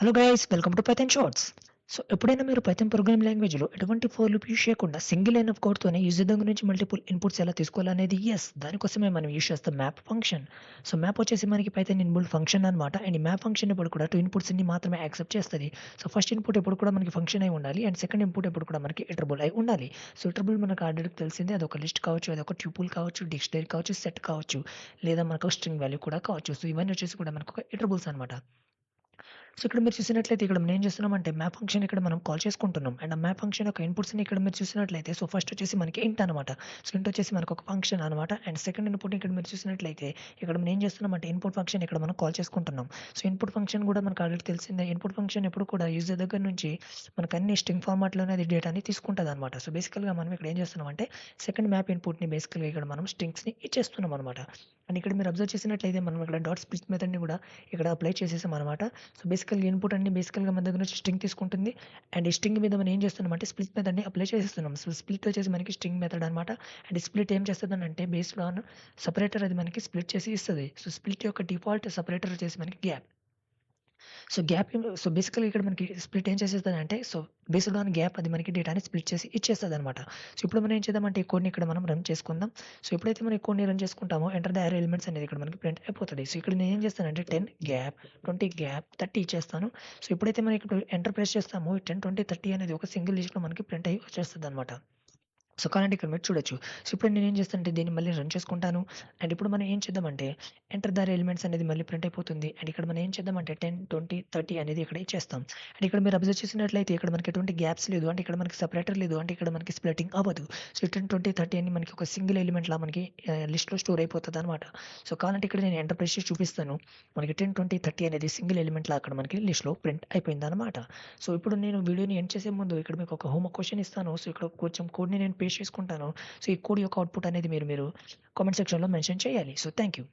Hello guys welcome to Python shorts so ఎప్పుడైనా మీరు Python program లాంగ్వేజ్లో ఎటువంటి ఫోర్ లూప్ యూస్ చేయకుండా సింగిల్ లైన్ ఆఫ్ కోడ్తోనే యూజర్ దగ్గర నుంచి మల్టిపుల్ ఇన్పుట్స్ ఎలా తీసుకోవాలనేది ఎస్ దానికోసమే మనం యూస్ చేస్తాం మ్యాప్ ఫంక్షన్ సో మ్యాప్ వచ్చేసి మనకి పైథన్ ఇన్బుల్ ఫంక్షన్ అనమాట అండ్ మ్యాప్ ఫంక్షన్ ఎప్పుడు కూడా టూ ఇన్పుట్స్ని మాత్రమే యాక్సెప్ట్ చేస్తుంది. సో ఫస్ట్ ఇన్పుట్ ఎప్పుడు కూడా మనకి ఫంక్షన్ అయి ఉండాలి. అండ్ సెకండ్ ఇన్పుట్ ఎప్పుడు కూడా మనకి ఇటరబుల్ అయి ఉండాలి. సో ఇటరబుల్ మనకు ఆల్రెడీ తెలిసింది. అది ఒక లిస్ట్ కావచ్చు అది ఒక ట్యూపుల్ కావచ్చు డిక్షనరీ కావచ్చు సెట్ కావచ్చు లేదా మనకు స్ట్రింగ్ వాల్యూ కూడా కావచ్చు. సో ఇవన్నీ వచ్చేసి కూడా మనకు ఒక ఇటరబుల్స్ అనమాట సో ఇక్కడ మీరు చూసినట్లయితే ఇక్కడ మనం ఏం చేస్తున్నామంటే మ్యాప్ ఫంక్షన్ ఇక్కడ మనం కాల్ చేసుకుంటున్నాం. అండ్ ఆ మ్యాప్ ఫంక్షన్ యొక్క ఇన్పుట్స్ని ఇక్కడ మీరు చూసినట్లయితే సో ఫస్ట్ వచ్చేసి మనకి ఇంట్ అనమాట సో ఇంట్ వచ్చేసి మనకు ఒక ఫంక్షన్ అనమాట అండ్ సెకండ్ ఇన్పుట్ ఇక్కడ మీరు చూసినట్లయితే ఇక్కడ మనం ఏం చేస్తున్నామంటే ఇన్పుట్ ఫంక్షన్ ఇక్కడ మనం కాల్ చేసుకుంటున్నాం. సో ఇన్పుట్ ఫంక్షన్ కూడా మనకు ఆల్రెడీ తెలిసిందే. ఇన్పుట్ ఫంక్షన్ ఎప్పుడు కూడా యూజర్ దగ్గర నుంచి మనకు అన్ని స్ట్రింగ్ ఫార్మాట్లోనే అది డేటాని తీసుకుంటుంది అనమాట సో బేసికల్గా మనం ఇక్కడ ఏం చేస్తున్నాం అంటే సెకండ్ మ్యాప్ ఇన్పుట్ని బేసికల్గా ఇక్కడ మనం స్ట్రింగ్స్ని ఇచ్చేస్తున్నాం అనమాట అండ్ ఇక్కడ మీరు అబ్జర్వ్ చేసినట్లయితే మనం ఇక్కడ డాట్ స్ప్లిట్ మెథడ్ని కూడా ఇక్కడ అప్లై చేసేసాం అనమాట సో బేసికల్గా ఇన్పుట్ అన్ని బేసికల్గా మన దగ్గర నుంచి స్ట్రింగ్ తీసుకుంటుంది. అండ్ స్ట్రింగ్ మీద మనం ఏం చేస్తున్నాం అంటే స్ప్లిట్ మెథడ్ని అప్లై చేసేస్తున్నాం. సో స్ప్లిట్ వచ్చేసి మనకి స్ట్రింగ్ మెథడ్ అనమాట అండ్ స్ప్లిట్ ఏం చేస్తుంది అంటే బేస్డ్ ఆన్ సపరేటర్ అది మనకి స్ప్లిట్ చేసి ఇస్తుంది. సో స్ప్లిట్ యొక్క డిఫాల్ట్ సపరేటర్ వచ్చేసి మనకి గ్యాప్ సో గ్యాప్ సో బేసికల్గా ఇక్కడ మనకి స్ప్లిట్ ఏం చేసేస్తుంది అంటే సో బేస్డ్ ఆన్ గ్యాప్ అది మనకి డేటాని స్ప్లిట్ చేసి ఇచ్చేస్తుంది అనమాట సో ఇప్పుడు మనం ఏం చేద్దామంటే ఈ కోడ్ని ఇక్కడ మనం రన్ చేసుకుందాం. సో ఎప్పుడైతే మనం ఈ కోడ్ని రన్ చేసుకుంటామో ఎంటర్ ద అరే ఎలిమెంట్స్ అనేది ఇక్కడ మనకి ప్రింట్ అయిపోతుంది. సో ఇక్కడ నేను ఏం చేస్తానంటే ten gap twenty gap thirty ఇచ్చేస్తాను. సో ఎప్పుడైతే మనం ఇక్కడ ఎంటర్ ప్రెస్ చేస్తామో టెన్ ట్వంటీ థర్టీ అనేది ఒక సింగిల్ లిస్ట్లో మనకి ప్రింట్ అయ్యి వచ్చేస్తుంది అనమాట సో కావాలంటే ఇక్కడ మీరు చూడొచ్చు. సో ఇప్పుడు నేను ఏం చేస్తానంటే దీన్ని మళ్ళీ రన్ చేసుకుంటాను. అండ్ ఇప్పుడు మనం ఏం చేద్దామంటే ఎంటర్ దర్ ఎలిమెంట్స్ అనేది మళ్ళీ ప్రింట్ అయిపోతుంది. అండ్ ఇక్కడ మనం ఏం చేద్దామంటే టెన్ ట్వంటీ థర్టీ అనేది ఇక్కడ ఇచ్చేస్తాం అండ్ ఇక్కడ మీరు అబ్జర్వ్ చేసినట్లయితే ఇక్కడ మనకి ఎటువంటి గ్యాప్స్ లేదు. అంటే ఇక్కడ మనకి సపరేటర్ లేదు. అంటే ఇక్కడ మనకి స్ప్లిటింగ్ అవ్వదు. సో టెన్ ట్వంటీ థర్టీ అని మనకి ఒక సింగిల్ ఎలిమెంట్ లా మనకి లిస్ట్లో స్టోర్ అయిపోతుంది అనమాట సో కావాలంటే ఇక్కడ నేను ఎంటర్ ప్రెస్ చూపిస్తాను. మనకి టెన్ ట్వంటీ థర్టీ అనేది సింగిల్ ఎలిమెంట్ లా అక్కడ మనకి లిస్ట్లో ప్రింట్ అయిపోయింది అనమాట సో ఇప్పుడు నేను వీడియోని ఎండ్ చేసే ముందు ఇక్కడ మీకు ఒక హోమ్ క్వశ్చన్ ఇస్తాను. సో ఇక్కడ కొంచెం కోడ్ని నేను పేస్ట్ చేసుకుంటాను. సో ఈ కోడ్ యొక్క అవుట్పుట్ అనేది మీరు మీరు కామెంట్ సెక్షన్లో మెన్షన్ చేయాలి. So thank you